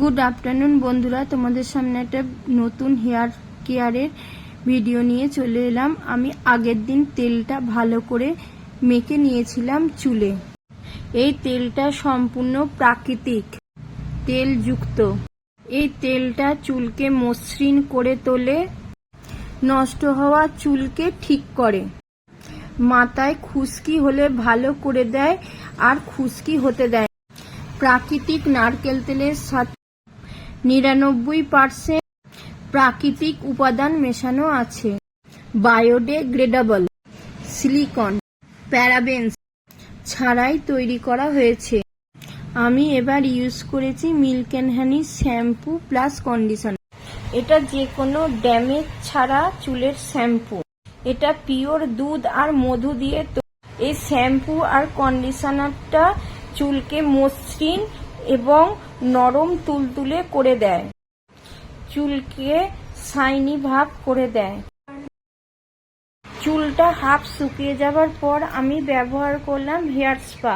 Good afternoon বন্ধুরা। তোমাদের সামনে একটা নতুন হেয়ার কেয়ারের ভিডিও নিয়ে চলে এলাম। আমি আগের দিন তেলটা ভালো করে মেখে নিয়েছিলাম চুলে। এই তেলটা সম্পূর্ণ প্রাকৃতিক, তেলযুক্ত। এই তেলটা চুলকে মসৃণ করে তোলে, নষ্ট হওয়া চুলকে ঠিক করে। মাথায় খুশকি হলে ভালো করে দেয় আর খুশকি হতে দেয়। প্রাকৃতিক নারকেল তেলের সাথে নিরানব্বই পার্সেন্ট প্রাকৃতিক উপাদান মেশানো আছে। বায়োডেগ্রেডেবল, সিলিকন, প্যারাবেন্স ছাড়াই তৈরি করা হয়েছে। আমি এবার ইউজ করেছি milk and honey shampoo plus conditioner এটা যে কোনো ড্যামেজ ছাড়া চুলের শ্যাম্পু। এটা পিওর দুধ আর মধু দিয়ে। এই শ্যাম্পু আর কন্ডিশনারটা চুলকে মসৃণ এবং নরম তুলতুলে করে দেয়। চুলকে সাইনি ভাব করে দেয়। চুলটা হাফ শুকিয়ে যাবার পর আমি ব্যবহার করলাম হেয়ার স্পা।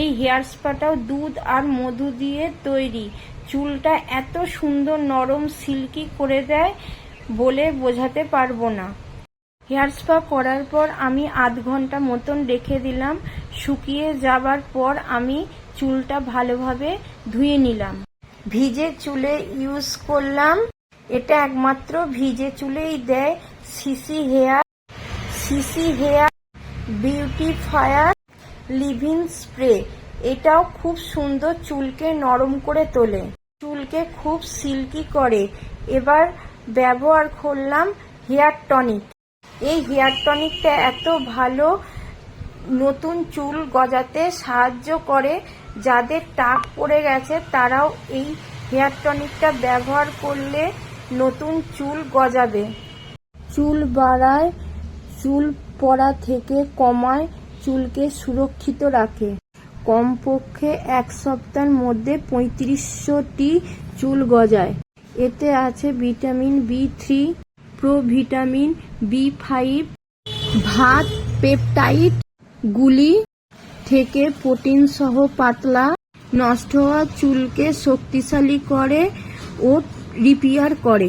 এই হেয়ার স্পাটাও দুধ আর মধু দিয়ে তৈরি। চুলটা এত সুন্দর নরম সিল্কি করে দেয় বলে বোঝাতে পারব না। হেয়ার স্পা করার পর আমি আধ ঘণ্টা মতন রেখে দিলাম। শুকিয়ে যাবার পর আমি চুলটা ভালোভাবে ধুয়ে নিলাম। ভিজে চুলে ইউজ করলাম। এটা একমাত্র ভিজে চুলেই দেয় CC hair CC hair beautifier living spray এটাও খুব সুন্দর চুলকে নরম করে তোলে। চুলকে খুব সিল্কি করে। এবার ব্যবহার করলাম হেয়ার টনিক এই হেয়ার টনিকটা এত ভালো নতুন চুল গজাতে সাহায্য করে। যাদের টাক পড়ে গেছে, তারাও এই হেয়ার টনিকটা ব্যবহার করলে নতুন চুল গজাবে। চুল বাড়ায়, চুল পড়া থেকে কমায়, চুলকে সুরক্ষিত রাখে। কমপক্ষে এক সপ্তাহের মধ্যে পঁয়ত্রিশশোটি চুল গজায়। এতে আছে vitamin B three, provitamin B five, ভাত, পেপটাইড, গুলি থেকে প্রোটিন সহ পাতলা, নষ্ট হওয়া চুলকে শক্তিশালী করে ও রিপেয়ার করে।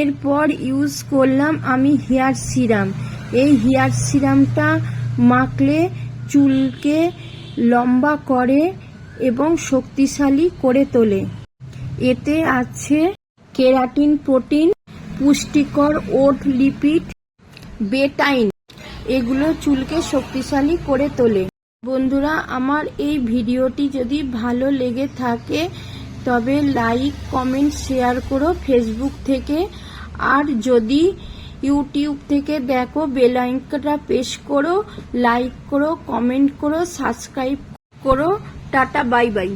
এরপর ইউজ করলাম আমি হেয়ার সিরাম। এই হেয়ার সিরামটা মাখলে চুলকে লম্বা করে এবং শক্তিশালী করে তোলে। এতে আছে কেরাটিন, প্রোটিন, পুষ্টিকর ওট লিপিড, বেটাইন। এগুলো চুলকে শক্তিশালী করে তোলে। বন্ধুরা, আমার এই ভিডিওটি যদি ভালো লেগে থাকে, তবে লাইক, কমেন্ট, শেয়ার করো ফেসবুক থেকে। আর যদি ইউটিউব থেকে দেখো বেলাইকটা পেশ করো, লাইক করো, কমেন্ট করো, সাবস্ক্রাইব করো। Tata, bye bye.